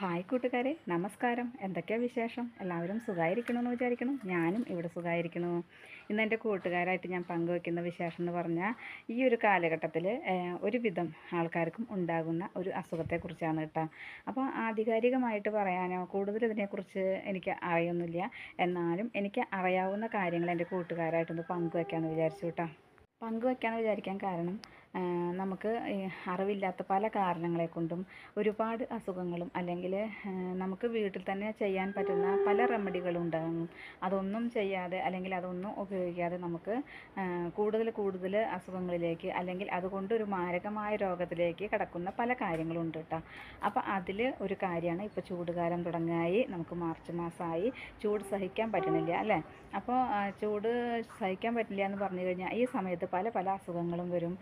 Hi കൂട്ടുകാരെ നമസ്കാരം. എന്തൊക്കെയാണ് വിശേഷം? എല്ലാവരും സുഖമായിരിക്കണമെന്ന് വിചാരിക്കണം ഞാനും ഇവിടെ സുഖമായിരിക്കണു ഇന്ന് എന്റെ കൂട്ടുകാരായിട്ട് ഞാൻ പങ്കുവെക്കുന്ന വിശേഷം എന്ന് പറഞ്ഞാൽ ഈ ഒരു കാലഘട്ടത്തിൽ ഒരുവിധം ആൾക്കാർക്കും ഉണ്ടാകുന്ന ഒരു അസുഖത്തെക്കുറിച്ചാണ് കേട്ടോ. അപ്പോൾ ആധികാരികമായിട്ട് പറയാനോ കൂടുതൽ ഇതിനെക്കുറിച്ച് എനിക്ക് അറിയൊന്നുമില്ല. എന്നാലും എനിക്ക് അറിയാവുന്ന കാര്യങ്ങൾ എന്റെ കൂട്ടുകാരായിട്ടൊന്ന് പങ്കുവെക്കാമെന്ന് വിചാരിച്ചു കേട്ടോ. പങ്കുവെക്കാമെന്ന് വിചാരിക്കാൻ കാരണം നമുക്ക് അറിവില്ലാത്ത പല കാരണങ്ങളെ കൊണ്ടും ഒരുപാട് അസുഖങ്ങളും അല്ലെങ്കിൽ നമുക്ക് വീട്ടിൽ തന്നെ ചെയ്യാൻ പറ്റുന്ന പല റെമഡികളും ഉണ്ടാകും. അതൊന്നും ചെയ്യാതെ അല്ലെങ്കിൽ അതൊന്നും ഉപയോഗിക്കാതെ നമുക്ക് കൂടുതൽ കൂടുതൽ അസുഖങ്ങളിലേക്ക് അല്ലെങ്കിൽ അതുകൊണ്ട് ഒരു മാരകമായ രോഗത്തിലേക്ക് കടക്കുന്ന പല കാര്യങ്ങളും ഉണ്ട് കേട്ടോ അപ്പോൾ അതിൽ ഒരു കാര്യമാണ് ഇപ്പോൾ ചൂടുകാലം തുടങ്ങായി നമുക്ക് മാർച്ച് മാസമായി ചൂട് സഹിക്കാൻ പറ്റണില്ല അല്ലേ? അപ്പോൾ ചൂട് സഹിക്കാൻ പറ്റില്ല എന്ന് പറഞ്ഞു കഴിഞ്ഞാൽ ഈ സമയത്ത് പല പല അസുഖങ്ങളും വരും.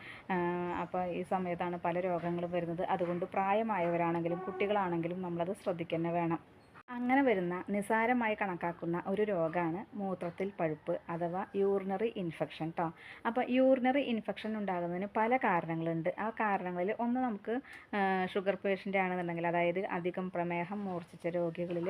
അപ്പോൾ ഈ സമയത്താണ് പല രോഗങ്ങളും വരുന്നത്. അതുകൊണ്ട് പ്രായമായവരാണെങ്കിലും കുട്ടികളാണെങ്കിലും നമ്മളത് ശ്രദ്ധിക്കുക തന്നെ വേണം. അങ്ങനെ വരുന്ന നിസാരമായി കണക്കാക്കുന്ന ഒരു രോഗമാണ് മൂത്രത്തിൽ പഴുപ്പ് അഥവാ യൂറിനറി ഇൻഫെക്ഷൻ കേട്ടോ അപ്പോൾ യൂറിനറി ഇൻഫെക്ഷൻ ഉണ്ടാകുന്നതിന് പല കാരണങ്ങളുണ്ട്. ആ കാരണങ്ങളിൽ ഒന്ന് നമുക്ക് ഷുഗർ പേഷ്യന്റ് ആണെന്നുണ്ടെങ്കിൽ അതായത് അധികം പ്രമേഹം മൂർച്ഛിച്ച രോഗികളിൽ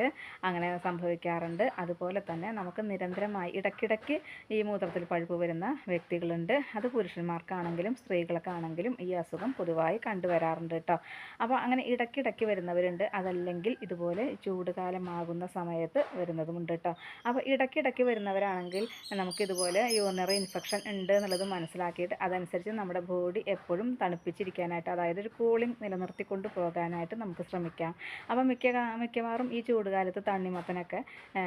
അങ്ങനെ സംഭവിക്കാറുണ്ട്. അതുപോലെ തന്നെ നമുക്ക് നിരന്തരമായി ഇടയ്ക്കിടയ്ക്ക് ഈ മൂത്രത്തിൽ പഴുപ്പ് വരുന്ന വ്യക്തികളുണ്ട്. അത് പുരുഷന്മാർക്കാണെങ്കിലും സ്ത്രീകൾക്കാണെങ്കിലും ഈ അസുഖം പൊതുവായി കണ്ടുവരാറുണ്ട് കേട്ടോ അപ്പോൾ അങ്ങനെ ഇടയ്ക്കിടയ്ക്ക് വരുന്നവരുണ്ട്. അതല്ലെങ്കിൽ ഇതുപോലെ ചൂടുകാലമാകുന്ന സമയത്ത് വരുന്നതുമുണ്ട് കേട്ടോ അപ്പോൾ ഇടയ്ക്കിടയ്ക്ക് വരുന്നവരാണെങ്കിൽ നമുക്കിതുപോലെ യൂറിനറി ഇൻഫെക്ഷൻ ഉണ്ട് എന്നുള്ളത് മനസ്സിലാക്കിയിട്ട് അതനുസരിച്ച് നമ്മുടെ ബോഡി എപ്പോഴും തണുപ്പിച്ചിരിക്കാനായിട്ട് അതായത് ഒരു കൂളിംഗ് നിലനിർത്തിക്കൊണ്ട് പോകാനായിട്ട് നമുക്ക് ശ്രമിക്കാം. അപ്പോൾ മിക്ക മിക്കവാറും ഈ ചൂടുകാലത്ത് തണ്ണിമത്തനൊക്കെ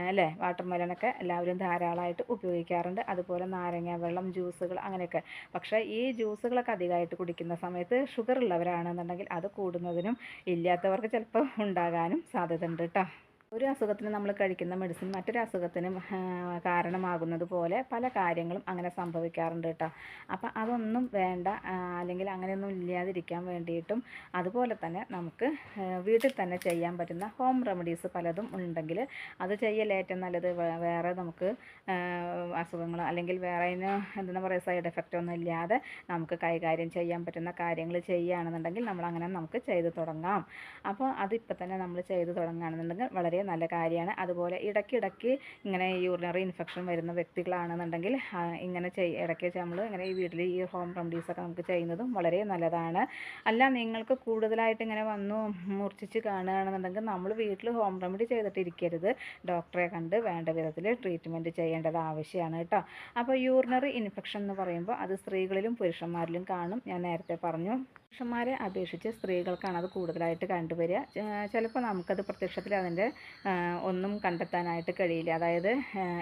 അല്ലേ വാട്ടർ മെലനൊക്കെ എല്ലാവരും ധാരാളമായിട്ട് ഉപയോഗിക്കാറുണ്ട്. അതുപോലെ നാരങ്ങ വെള്ളം ജ്യൂസുകൾ അങ്ങനെയൊക്കെ. പക്ഷേ ഈ ജ്യൂസുകളൊക്കെ അധികമായിട്ട് കുടിക്കുന്ന സമയത്ത് ഷുഗർ ഉള്ളവരാണെന്നുണ്ടെങ്കിൽ അത് കൂടുന്നതിനും ഇല്ലാത്തവർക്ക് ചിലപ്പോൾ ഉണ്ടാകാനും സാധ്യതയുണ്ട് കേട്ടോ ഒരു അസുഖത്തിന് നമ്മൾ കഴിക്കുന്ന മെഡിസിൻ മറ്റൊരു അസുഖത്തിനും കാരണമാകുന്നത് പോലെ പല കാര്യങ്ങളും അങ്ങനെ സംഭവിക്കാറുണ്ട് കേട്ടോ അപ്പം അതൊന്നും വേണ്ട അല്ലെങ്കിൽ അങ്ങനെയൊന്നും ഇല്ലാതിരിക്കാൻ വേണ്ടിയിട്ടും അതുപോലെ തന്നെ നമുക്ക് വീട്ടിൽ തന്നെ ചെയ്യാൻ പറ്റുന്ന ഹോം റെമഡീസ് പലതും ഉണ്ടെങ്കിൽ അത് ചെയ്യൽ ഏറ്റവും നല്ലത്. വേറെ നമുക്ക് അസുഖങ്ങൾ അല്ലെങ്കിൽ വേറെ എന്താ പറയുക സൈഡ് എഫക്റ്റ് ഒന്നും ഇല്ലാതെ നമുക്ക് കൈകാര്യം ചെയ്യാൻ പറ്റുന്ന കാര്യങ്ങൾ ചെയ്യുകയാണെന്നുണ്ടെങ്കിൽ നമ്മളങ്ങനെ നമുക്ക് ചെയ്തു തുടങ്ങാം. അപ്പോൾ അതിപ്പോൾ തന്നെ നമ്മൾ ചെയ്തു തുടങ്ങുകയാണെന്നുണ്ടെങ്കിൽ വളരെ നല്ല കാര്യമാണ്. അതുപോലെ ഇടയ്ക്കിടയ്ക്ക് ഇങ്ങനെ യൂറിനറി ഇൻഫെക്ഷൻ വരുന്ന വ്യക്തികളാണെന്നുണ്ടെങ്കിൽ ഇങ്ങനെ ചെയ് ഇടയ്ക്ക് നമ്മൾ ഇങ്ങനെ ഈ വീട്ടിൽ ഈ ഹോം റെമഡീസൊക്കെ നമുക്ക് ചെയ്യുന്നതും വളരെ നല്ലതാണ്. അല്ല നിങ്ങൾക്ക് കൂടുതലായിട്ട് ഇങ്ങനെ വന്നു മൂർച്ഛിച്ച് കാണുകയാണെന്നുണ്ടെങ്കിൽ നമ്മൾ വീട്ടിൽ ഹോം റെമഡി ചെയ്തിട്ട് ഇരിക്കരുത് ഡോക്ടറെ കണ്ട് വേണ്ട വിധത്തിൽ ട്രീറ്റ്മെന്റ് ചെയ്യേണ്ടത് ആവശ്യമാണ് കേട്ടോ. അപ്പോൾ യൂറിനറി ഇൻഫെക്ഷൻ എന്ന് പറയുമ്പോൾ അത് സ്ത്രീകളിലും പുരുഷന്മാരിലും കാണും. ഞാൻ നേരത്തെ പറഞ്ഞു. പുരുഷന്മാരെ അപേക്ഷിച്ച് സ്ത്രീകൾക്കാണ് അത് കൂടുതലായിട്ട് കണ്ടുവരിക. ചിലപ്പോൾ നമുക്കത് പ്രത്യക്ഷത്തിൽ അതിന്റെ ഒന്നും കണ്ടെത്താനായിട്ട് കഴിയില്ല. അതായത്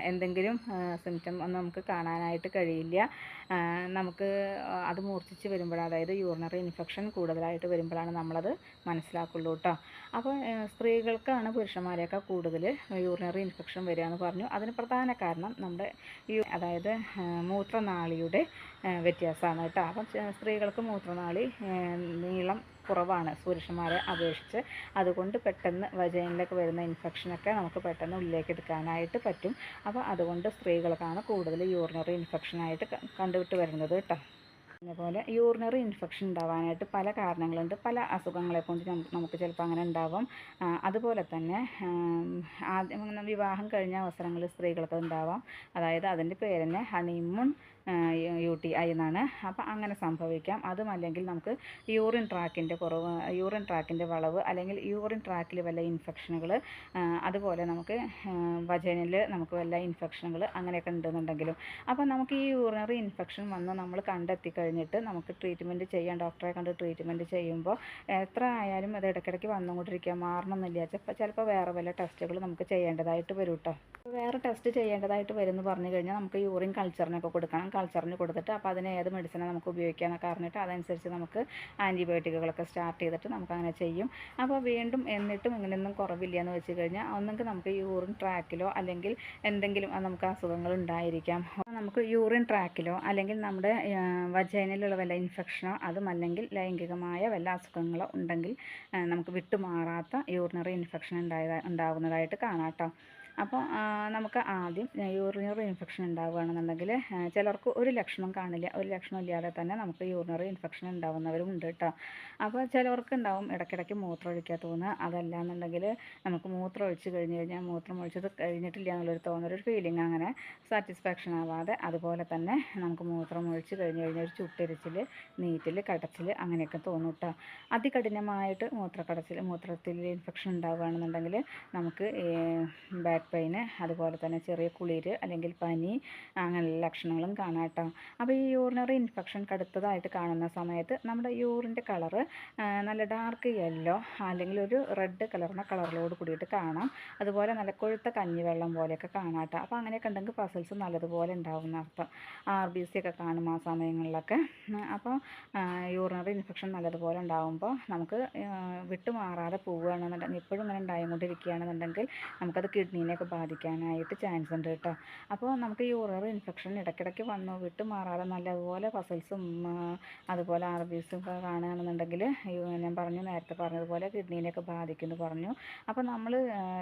എന്തെങ്കിലും സിംറ്റം ഒന്നും നമുക്ക് കാണാനായിട്ട് കഴിയില്ല. നമുക്ക് അത് മൂർച്ഛിച്ച് വരുമ്പോൾ അതായത് യൂറിനറി ഇൻഫെക്ഷൻ കൂടുതലായിട്ട് വരുമ്പോഴാണ് നമ്മളത് മനസ്സിലാക്കുള്ളൂ കേട്ടോ അപ്പോൾ സ്ത്രീകൾക്കാണ് പുരുഷന്മാരെയൊക്കെ കൂടുതൽ യൂറിനറി ഇൻഫെക്ഷൻ വരിക എന്ന് പറഞ്ഞു. അതിന് പ്രധാന കാരണം നമ്മുടെ ഈ അതായത് മൂത്രനാളിയുടെ വ്യത്യാസമാണ് കേട്ടോ. അപ്പം സ്ത്രീകൾക്ക് മൂത്രനാളി നീളം കുറവാണ് പുരുഷന്മാരെ അപേക്ഷിച്ച്. അതുകൊണ്ട് പെട്ടെന്ന് വജൈനിലൊക്കെ വരുന്ന ഇൻഫെക്ഷനൊക്കെ നമുക്ക് പെട്ടെന്ന് ഉള്ളിലേക്ക് എടുക്കാനായിട്ട് പറ്റും. അപ്പോൾ അതുകൊണ്ട് സ്ത്രീകൾക്കാണ് കൂടുതൽ യൂറിനറി ഇൻഫെക്ഷനായിട്ട് കണ്ടുവിട്ട് വരുന്നത് കേട്ടോ. അതുപോലെ യൂറിനറി ഇൻഫെക്ഷൻ ഉണ്ടാവാനായിട്ട് പല കാരണങ്ങളുണ്ട്. പല അസുഖങ്ങളെ കൊണ്ട് നമുക്ക് ചിലപ്പോൾ അങ്ങനെ ഉണ്ടാവും. അതുപോലെ തന്നെ ആദ്യം വിവാഹം കഴിഞ്ഞ അവസരങ്ങളിൽ സ്ത്രീകൾക്ക് ഉണ്ടാവാം. അതായത് അതിന്റെ പേര് ഹണിമൂൺ യു ടി ഐ എന്നാണ്. അപ്പോൾ അങ്ങനെ സംഭവിക്കാം. അതുമല്ലെങ്കിൽ നമുക്ക് യൂറിൻ ട്രാക്കിന്റെ കുറവ് യൂറിൻ ട്രാക്കിന്റെ വളവ് അല്ലെങ്കിൽ യൂറിൻ ട്രാക്കിൽ വല്ല ഇൻഫെക്ഷനുകൾ അതുപോലെ നമുക്ക് വജനിൽ നമുക്ക് വല്ല ഇൻഫെക്ഷനുകൾ അങ്ങനെയൊക്കെ ഉണ്ടെന്നുണ്ടെങ്കിലും. അപ്പോൾ നമുക്ക് ഈ യൂറിനറി ഇൻഫെക്ഷൻ വന്ന് നമ്മൾ കണ്ടെത്തി കഴിഞ്ഞിട്ട് നമുക്ക് ട്രീറ്റ്മെന്റ് ചെയ്യാൻ ഡോക്ടറെ കണ്ട് ട്രീറ്റ്മെന്റ് ചെയ്യുമ്പോൾ എത്ര ആയാലും അത് ഇടയ്ക്കിടയ്ക്ക് വന്നുകൊണ്ടിരിക്കുക മാറണമെന്നില്ല ചിലപ്പോൾ ചിലപ്പോൾ വേറെ വല്ല ടെസ്റ്റുകൾ നമുക്ക് ചെയ്യേണ്ടതായിട്ട് വരും കേട്ടോ വേറെ ടെസ്റ്റ് ചെയ്യേണ്ടതായിട്ട് വരും എന്ന് പറഞ്ഞു കഴിഞ്ഞാൽ നമുക്ക് യൂറിൻ കൾച്ചറിനൊക്കെ കൊടുക്കണം. കൾച്ചറിന് കൊടുത്തിട്ട് അപ്പോൾ അതിന് ഏത് മെഡിസിനാണ് നമുക്ക് ഉപയോഗിക്കാമെന്നൊക്കെ അറിഞ്ഞിട്ട് അതനുസരിച്ച് നമുക്ക് ആന്റിബയോട്ടിക്കുകളൊക്കെ സ്റ്റാർട്ട് ചെയ്തിട്ട് നമുക്ക് അങ്ങനെ ചെയ്യും. അപ്പോൾ വീണ്ടും എന്നിട്ടും ഇങ്ങനെയൊന്നും കുറവില്ല എന്ന് വെച്ച് കഴിഞ്ഞാൽ ഒന്നെങ്കിൽ നമുക്ക് യൂറിൻ ട്രാക്കിലോ അല്ലെങ്കിൽ എന്തെങ്കിലും നമുക്ക് അസുഖങ്ങൾ ഉണ്ടായിരിക്കാം. നമുക്ക് യൂറിൻ ട്രാക്കിലോ അല്ലെങ്കിൽ നമ്മുടെ വജൈനയിലുള്ള വല്ല ഇൻഫെക്ഷനോ അതും അല്ലെങ്കിൽ ലൈംഗികമായ വല്ല അസുഖങ്ങളോ ഉണ്ടെങ്കിൽ നമുക്ക് വിട്ടുമാറാത്ത യൂറിനറി ഇൻഫെക്ഷൻ ഉണ്ടായ ഉണ്ടാകുന്നതായിട്ട് കാണാം കേട്ടോ അപ്പോൾ നമുക്ക് ആദ്യം യൂറിനറി ഇൻഫെക്ഷൻ ഉണ്ടാവുകയാണെന്നുണ്ടെങ്കിൽ ചിലർക്ക് ഒരു ലക്ഷണം കാണില്ല ഒരു ലക്ഷണം ഇല്ലാതെ തന്നെ നമുക്ക് യൂറിനറി ഇൻഫെക്ഷൻ ഉണ്ടാവുന്നവരും ഉണ്ട് കേട്ടോ അപ്പോൾ ചിലവർക്ക് ഉണ്ടാവും ഇടയ്ക്കിടയ്ക്ക് മൂത്രം ഒഴിക്കാൻ തോന്നുക. അതല്ല എന്നുണ്ടെങ്കിൽ നമുക്ക് മൂത്രം ഒഴിച്ച് കഴിഞ്ഞ് കഴിഞ്ഞാൽ മൂത്രം ഒഴിച്ചത് കഴിഞ്ഞിട്ടില്ല എന്നുള്ളൊരു തോന്നലൊരു ഫീലിംഗ് അങ്ങനെ സാറ്റിസ്ഫാക്ഷൻ ആവാതെ അതുപോലെ തന്നെ നമുക്ക് മൂത്രം ഒഴിച്ച് കഴിഞ്ഞ് കഴിഞ്ഞാൽ ഒരു ചുട്ടരിച്ചിൽ നീറ്റിൽ കടച്ചിൽ അങ്ങനെയൊക്കെ തോന്നും കേട്ടോ അതികഠിനമായിട്ട് മൂത്രക്കടച്ചിൽ മൂത്രത്തിൽ ഇൻഫെക്ഷൻ ഉണ്ടാവുകയാണെന്നുണ്ടെങ്കിൽ നമുക്ക് ബാക്ക് പെയിന് അതുപോലെ തന്നെ ചെറിയ കുളിര് അല്ലെങ്കിൽ പനി അങ്ങനെയുള്ള ലക്ഷണങ്ങളും കാണാം കേട്ടോ. അപ്പോൾ ഈ യൂറിനറി ഇൻഫെക്ഷൻ കടുത്തതായിട്ട് കാണുന്ന സമയത്ത് നമ്മുടെ യൂറിന്റെ കളറ് നല്ല ഡാർക്ക് യെല്ലോ അല്ലെങ്കിൽ ഒരു റെഡ് കളറിന കളറിലോട് കൂടിയിട്ട് കാണാം. അതുപോലെ നല്ല കൊഴുത്ത കഞ്ഞിവെള്ളം പോലെയൊക്കെ കാണാം കേട്ടോ. അപ്പോൾ അങ്ങനെയൊക്കെ ഉണ്ടെങ്കിൽ പസൽസ് നല്ലതുപോലെ ഉണ്ടാവുന്ന അർത്ഥം. ആർ ബി സി ഒക്കെ കാണും ആ സമയങ്ങളിലൊക്കെ. അപ്പോൾ യൂറിനറി ഇൻഫെക്ഷൻ നല്ലതുപോലെ ഉണ്ടാകുമ്പോൾ നമുക്ക് വിട്ടുമാറാതെ പോവുകയാണെന്നുണ്ടെങ്കിൽ ഇപ്പോഴും ഇങ്ങനെ ഉണ്ടായിക്കൊണ്ടിരിക്കുകയാണെന്നുണ്ടെങ്കിൽ നമുക്കത് കിഡ്നീനെയൊക്കെ ബാധിക്കാനായിട്ട് ചാൻസ് ഉണ്ട് കേട്ടോ. അപ്പോൾ നമുക്ക് ഈ യൂറിനറി ഇൻഫെക്ഷൻ ഇടയ്ക്കിടയ്ക്ക് വന്നു വിട്ടുമാറാതെ നല്ലതുപോലെ പസൽസും അതുപോലെ ആർ ബി എസും ഒക്കെ കാണുകയാണെന്നുണ്ടെങ്കിൽ ഞാൻ പറഞ്ഞു നേരത്തെ പറഞ്ഞതുപോലെ കിഡ്നീനെയൊക്കെ ബാധിക്കുമെന്ന് പറഞ്ഞു. അപ്പോൾ നമ്മൾ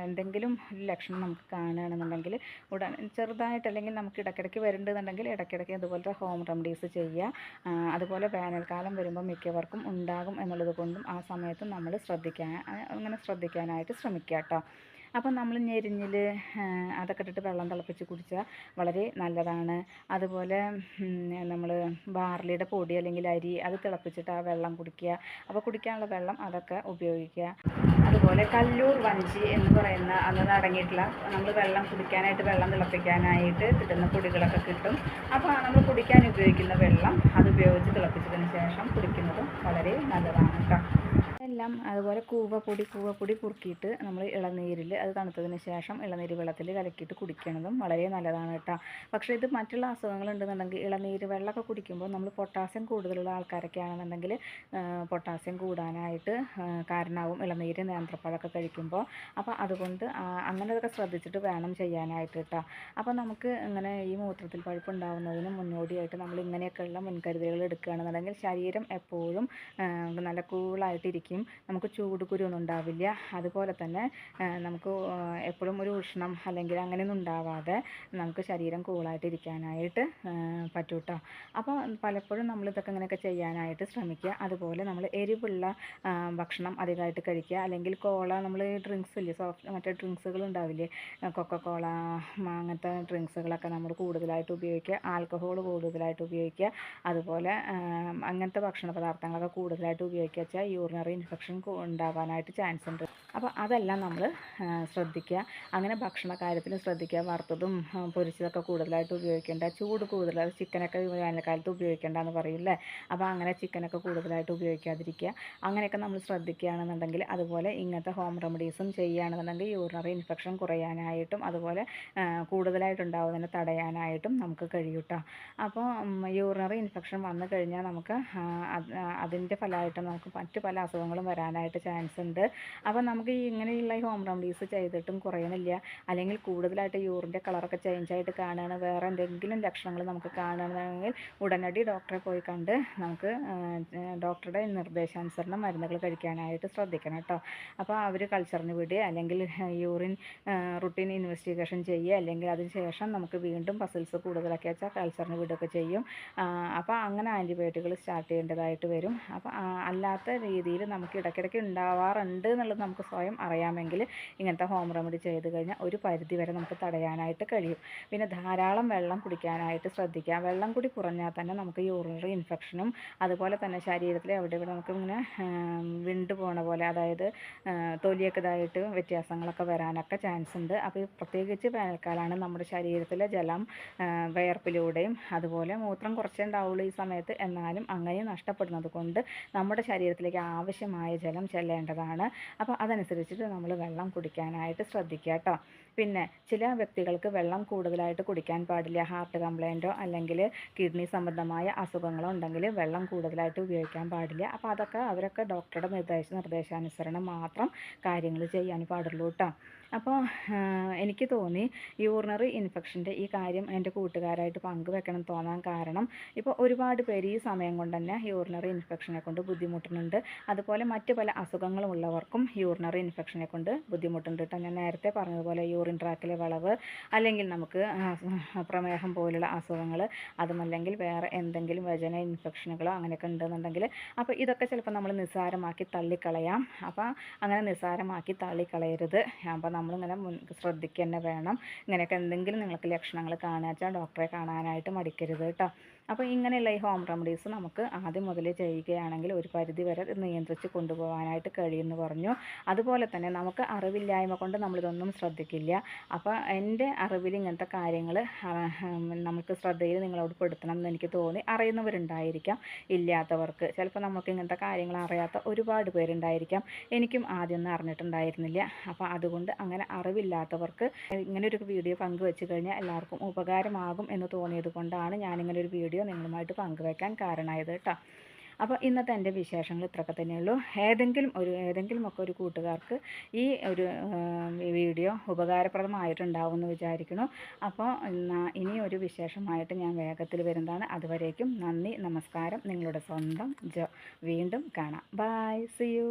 എന്തെങ്കിലും ലക്ഷണം നമുക്ക് കാണുകയാണെന്നുണ്ടെങ്കിൽ ഉടൻ ചെറുതായിട്ട് അല്ലെങ്കിൽ നമുക്ക് ഇടയ്ക്കിടയ്ക്ക് വരുന്നുണ്ടെന്നുണ്ടെങ്കിൽ ഇടയ്ക്കിടയ്ക്ക് ഇതുപോലത്തെ ഹോം റെമഡീസ് ചെയ്യുക. അതുപോലെ വേനൽക്കാലം വരുമ്പോൾ മിക്കവർക്കും ഉണ്ടാകും എന്നുള്ളത് കൊണ്ടും ആ സമയത്ത് നമ്മൾ ശ്രദ്ധിക്കാൻ അങ്ങനെ ശ്രദ്ധിക്കാനായിട്ട് ശ്രമിക്കുക കേട്ടോ. അപ്പം നമ്മൾ ഞെരിഞ്ഞിൽ അതൊക്കെ ഇട്ടിട്ട് വെള്ളം തിളപ്പിച്ച് കുടിച്ചാൽ വളരെ നല്ലതാണ്. അതുപോലെ നമ്മൾ ബാർലിയുടെ പൊടി അല്ലെങ്കിൽ അരി അത് തിളപ്പിച്ചിട്ട് ആ വെള്ളം കുടിക്കുക. അപ്പോൾ കുടിക്കാനുള്ള വെള്ളം അതൊക്കെ ഉപയോഗിക്കുക. അതുപോലെ കല്ലൂർ വഞ്ചി എന്ന് പറയുന്ന അത് അടങ്ങിയിട്ടുള്ള നമ്മൾ വെള്ളം കുടിക്കാനായിട്ട് വെള്ളം തിളപ്പിക്കാനായിട്ട് കിട്ടുന്ന പൊടികളൊക്കെ കിട്ടും. അപ്പോൾ നമ്മൾ കുടിക്കാൻ ഉപയോഗിക്കുന്ന വെള്ളം അത് ഉപയോഗിച്ച് തിളപ്പിച്ചതിന് ശേഷം കുടിക്കുന്നതും വളരെ നല്ലതാണ് കേട്ടോ എല്ലാം അതുപോലെ കൂവപ്പൊടി കൂവപ്പൊടി കുറുക്കിയിട്ട് നമ്മൾ ഇളനീരിൽ അത് തണുത്തതിന് ശേഷം ഇളനീര് വെള്ളത്തിൽ കലക്കിയിട്ട് കുടിക്കുന്നതും വളരെ നല്ലതാണ് കേട്ടോ. പക്ഷേ ഇത് മറ്റുള്ള അസുഖങ്ങൾ ഉണ്ടെന്നുണ്ടെങ്കിൽ ഇളനീര് വെള്ളമൊക്കെ കുടിക്കുമ്പോൾ നമ്മൾ പൊട്ടാസ്യം കൂടുതലുള്ള ആൾക്കാരൊക്കെ ആണെന്നുണ്ടെങ്കിൽ പൊട്ടാസ്യം കൂടാനായിട്ട് കാരണമാവും ഇളനീര് നേന്ത്രപ്പഴമൊക്കെ കഴിക്കുമ്പോൾ. അപ്പോൾ അതുകൊണ്ട് അങ്ങനെയൊക്കെ ശ്രദ്ധിച്ചിട്ട് വേണം ചെയ്യാനായിട്ട് കേട്ടോ. അപ്പോൾ നമുക്ക് ഇങ്ങനെ ഈ മൂത്രത്തിൽ പഴുപ്പ് ഉണ്ടാകുന്നതിന് മുന്നോടിയായിട്ട് നമ്മൾ ഇങ്ങനെയൊക്കെയുള്ള മുൻകരുതലുകൾ എടുക്കുകയാണെന്നുണ്ടെങ്കിൽ ശരീരം എപ്പോഴും നല്ല കൂളായിട്ടിരിക്കും. നമുക്ക് ചൂട് കുരുവൊന്നും ഉണ്ടാവില്ല. അതുപോലെ തന്നെ നമുക്ക് എപ്പോഴും ഒരു ഉഷ്ണം അല്ലെങ്കിൽ അങ്ങനെയൊന്നും ഉണ്ടാവാതെ നമുക്ക് ശരീരം കൂളായിട്ട് ഇരിക്കാനായിട്ട് പറ്റും കേട്ടോ അപ്പോൾ പലപ്പോഴും നമ്മൾ ഇതൊക്കെ ഇങ്ങനെയൊക്കെ ചെയ്യാനായിട്ട് ശ്രമിക്കുക. അതുപോലെ നമ്മൾ എരിവുള്ള ഭക്ഷണം അധികമായിട്ട് കഴിക്കുക. അല്ലെങ്കിൽ കോള നമ്മൾ ഡ്രിങ്ക്സ് ഇല്ലേ? സോഫ്റ്റ് മറ്റേ ഡ്രിങ്ക്സുകൾ ഉണ്ടാവില്ലേ? കൊക്കക്കോള അങ്ങനത്തെ ഡ്രിങ്ക്സുകളൊക്കെ നമ്മൾ കൂടുതലായിട്ട് ഉപയോഗിക്കുക. ആൽക്കഹോൾ കൂടുതലായിട്ട് ഉപയോഗിക്കുക. അതുപോലെ അങ്ങനത്തെ ഭക്ഷണ പദാർത്ഥങ്ങളൊക്കെ കൂടുതലായിട്ട് ഉപയോഗിക്കുക. വെച്ചാൽ യൂറിനറി ഇൻഫെക്ഷൻ ഉണ്ടാകാനായിട്ട് ചാൻസ് ഉണ്ട്. അപ്പോൾ അതെല്ലാം നമ്മൾ ശ്രദ്ധിക്കുക. അങ്ങനെ ഭക്ഷണ കാര്യത്തിൽ ശ്രദ്ധിക്കുക. വറുത്തതും പൊരിച്ചതൊക്കെ കൂടുതലായിട്ട് ഉപയോഗിക്കേണ്ട. ചൂട് കൂടുതലായിട്ട് ചിക്കനൊക്കെ വേനൽക്കാലത്ത് ഉപയോഗിക്കേണ്ട എന്ന് പറയില്ലേ അപ്പോൾ അങ്ങനെ ചിക്കനൊക്കെ കൂടുതലായിട്ട് ഉപയോഗിക്കാതിരിക്കുക. അങ്ങനെയൊക്കെ നമ്മൾ ശ്രദ്ധിക്കുകയാണെന്നുണ്ടെങ്കിൽ അതുപോലെ ഇങ്ങനത്തെ ഹോം റെമഡീസും ചെയ്യുകയാണെന്നുണ്ടെങ്കിൽ യൂറിനറി ഇൻഫെക്ഷൻ കുറയാനായിട്ടും അതുപോലെ കൂടുതലായിട്ടുണ്ടാവുന്നതിനെ തടയാനായിട്ടും നമുക്ക് കഴിയൂട്ടോ അപ്പോൾ യൂറിനറി ഇൻഫെക്ഷൻ വന്നു കഴിഞ്ഞാൽ നമുക്ക് അതിന്റെ ഫലമായിട്ട് നമുക്ക് മറ്റു പല അസുഖങ്ങളും വരാനായിട്ട് ചാൻസ് ഉണ്ട്. അപ്പോൾ നമുക്ക് ഈ ഇങ്ങനെയുള്ള ഹോം റെമഡീസ് ചെയ്തിട്ടും കുറയണില്ല. അല്ലെങ്കിൽ കൂടുതലായിട്ട് യൂറിന്റെ കളറൊക്കെ ചേഞ്ച് ആയിട്ട് കാണുകയാണ്. വേറെ എന്തെങ്കിലും ലക്ഷണങ്ങൾ നമുക്ക് കാണണമെങ്കിൽ ഉടനടി ഡോക്ടറെ പോയി കണ്ട് നമുക്ക് ഡോക്ടറുടെ നിർദ്ദേശാനുസരണം മരുന്നുകൾ കഴിക്കാനായിട്ട് ശ്രദ്ധിക്കണം കേട്ടോ. അപ്പോൾ അവർ കൾച്ചറിന് വിടുക അല്ലെങ്കിൽ യൂറിൻ റുട്ടീൻ ഇൻവെസ്റ്റിഗേഷൻ ചെയ്യുക. അല്ലെങ്കിൽ അതിനുശേഷം നമുക്ക് വീണ്ടും പസിൽസ് കൂടുതലൊക്കെ വെച്ചാൽ കൾച്ചറിന് വിടുകയൊക്കെ ചെയ്യും. അപ്പോൾ അങ്ങനെ ആന്റിബയോട്ടിക്കുകൾ സ്റ്റാർട്ട് ചെയ്യേണ്ടതായിട്ട് വരും. അപ്പോൾ അല്ലാത്ത രീതിയിൽ നമുക്ക് ഇടയ്ക്കിടയ്ക്ക് ഉണ്ടാവാറുണ്ട് എന്നുള്ളത് നമുക്ക് സ്വയം അറിയാമെങ്കിൽ ഇങ്ങനത്തെ ഹോം റെമഡി ചെയ്ത് കഴിഞ്ഞാൽ ഒരു പരിധി വരെ നമുക്ക് തടയാനായിട്ട് കഴിയും. പിന്നെ ധാരാളം വെള്ളം കുടിക്കാനായിട്ട് ശ്രദ്ധിക്കുക. വെള്ളം കൂടി കുറഞ്ഞാൽ തന്നെ നമുക്ക് യൂറിനറി ഇൻഫെക്ഷനും അതുപോലെ തന്നെ ശരീരത്തിൽ എവിടെ ഇവിടെ നമുക്ക് ഇങ്ങനെ വിണ്ടു പോണ പോലെ അതായത് തൊലിയൊക്കെ ഇതായിട്ട് വ്യത്യാസങ്ങളൊക്കെ വരാനൊക്കെ ചാൻസ് ഉണ്ട്. അപ്പോൾ പ്രത്യേകിച്ച് വേനൽക്കാലമാണ് നമ്മുടെ ശരീരത്തിലെ ജലം വിയർപ്പിലൂടെയും അതുപോലെ മൂത്രം കുറച്ചേ ഉണ്ടാവുള്ളൂ ഈ സമയത്ത്. എന്നാലും അങ്ങനെ നഷ്ടപ്പെടുന്നത് കൊണ്ട് നമ്മുടെ ശരീരത്തിലേക്ക് ആവശ്യമായ ജലം ചെല്ലേണ്ടതാണ്. അപ്പോൾ അതനുസരിച്ചിട്ട് നമ്മൾ വെള്ളം കുടിക്കാനായിട്ട് ശ്രദ്ധിക്കുക കേട്ടോ. പിന്നെ ചില വ്യക്തികൾക്ക് വെള്ളം കൂടുതലായിട്ട് കുടിക്കാൻ പാടില്ല. ഹാർട്ട് കംപ്ലയിന്റോ അല്ലെങ്കിൽ കിഡ്നി സംബന്ധമായ അസുഖങ്ങളോ ഉണ്ടെങ്കിൽ വെള്ളം കൂടുതലായിട്ട് ഉപയോഗിക്കാൻ പാടില്ല. അപ്പോൾ അതൊക്കെ അവരൊക്കെ ഡോക്ടറുടെ നിർദ്ദേശ നിർദ്ദേശാനുസരണം മാത്രം കാര്യങ്ങൾ ചെയ്യാൻ പാടുള്ളൂ കേട്ടോ. അപ്പോൾ എനിക്ക് തോന്നി യൂറിനറി ഇൻഫെക്ഷന്റെ ഈ കാര്യം എന്റെ കൂട്ടുകാരായിട്ട് പങ്കുവെക്കണം തോന്നാൻ കാരണം ഇപ്പോൾ ഒരുപാട് പേര് ഈ സമയം കൊണ്ട് തന്നെ യൂറിനറി ഇൻഫെക്ഷനെ കൊണ്ട് ബുദ്ധിമുട്ടുന്നുണ്ട്. അതുപോലെ മറ്റു പല അസുഖങ്ങളും ഉള്ളവർക്കും യൂറിനറി ഇൻഫെക്ഷനെ കൊണ്ട് ബുദ്ധിമുട്ടുണ്ട് കേട്ടോ. ഞാൻ നേരത്തെ പറഞ്ഞതുപോലെ യൂറിൻ ട്രാക്കിലെ വളവ് അല്ലെങ്കിൽ നമുക്ക് പ്രമേഹം പോലുള്ള അസുഖങ്ങൾ അതുമല്ലെങ്കിൽ വേറെ എന്തെങ്കിലും വചന ഇൻഫെക്ഷനുകളോ അങ്ങനെയൊക്കെ ഉണ്ടെന്നുണ്ടെങ്കിൽ അപ്പോൾ ഇതൊക്കെ ചിലപ്പോൾ നമ്മൾ നിസ്സാരമാക്കി തള്ളിക്കളയാം. അപ്പോൾ അങ്ങനെ നിസ്സാരമാക്കി തള്ളിക്കളയരുത്. അപ്പോൾ നമ്മളിങ്ങനെ മുൻ ശ്രദ്ധിക്കുക തന്നെ വേണം. ഇങ്ങനെയൊക്കെ എന്തെങ്കിലും നിങ്ങൾക്ക് ലക്ഷണങ്ങൾ കാണുക വെച്ചാൽ ഡോക്ടറെ കാണാനായിട്ട് മടിക്കരുത് കേട്ടോ. അപ്പോൾ ഇങ്ങനെയുള്ള ഈ ഹോം റെമഡീസ് നമുക്ക് ആദ്യം മുതൽ ചെയ്യുകയാണെങ്കിൽ ഒരു പരിധി വരെ നിയന്ത്രിച്ച് കൊണ്ടുപോകാനായിട്ട് കഴിയുമെന്ന് പറഞ്ഞു. അതുപോലെ തന്നെ നമുക്ക് അറിവില്ലായ്മ കൊണ്ട് നമ്മളിതൊന്നും ശ്രദ്ധിക്കില്ല. അപ്പോൾ എന്റെ അറിവിൽ ഇങ്ങനത്തെ കാര്യങ്ങൾ നമുക്ക് ശ്രദ്ധയിൽ നിങ്ങളോട് പെടുത്തണം എന്ന് എനിക്ക് തോന്നി. അറിയുന്നവരുണ്ടായിരിക്കാം ഇല്ലാത്തവർക്ക്. ചിലപ്പോൾ നമുക്ക് ഇങ്ങനത്തെ കാര്യങ്ങൾ അറിയാത്ത ഒരുപാട് പേരുണ്ടായിരിക്കാം. എനിക്കും ആദ്യമൊന്നും അറിഞ്ഞിട്ടുണ്ടായിരുന്നില്ല. അപ്പോൾ അതുകൊണ്ട് അങ്ങനെ അറിവില്ലാത്തവർക്ക് ഇങ്ങനെ ഒരു വീഡിയോ പങ്കുവെച്ച് കഴിഞ്ഞാൽ എല്ലാവർക്കും ഉപകാരമാകും എന്ന് തോന്നിയത് കൊണ്ടാണ് ഞാനിങ്ങനെ ഒരു വീഡിയോ നിങ്ങളുമായിട്ട് പങ്കുവെക്കാൻ കാരണമായത് കേട്ടോ. അപ്പോൾ ഇന്നത്തെ എന്റെ വിശേഷങ്ങൾ ഇത്രയൊക്കെ തന്നെയുള്ളൂ. ഏതെങ്കിലും ഒരു ഏതെങ്കിലും ഒക്കെ ഒരു കൂട്ടുകാർക്ക് ഈ ഒരു വീഡിയോ ഉപകാരപ്രദമായിട്ടുണ്ടാവും എന്ന് വിചാരിക്കുന്നു. അപ്പോൾ ഇനിയൊരു വിശേഷമായിട്ട് ഞാൻ വേഗത്തിൽ വരുന്നതാണ്. അതുവരേക്കും നന്ദി നമസ്കാരം. നിങ്ങളുടെ സ്വന്തം ജോ വീണ്ടും കാണാം. By C U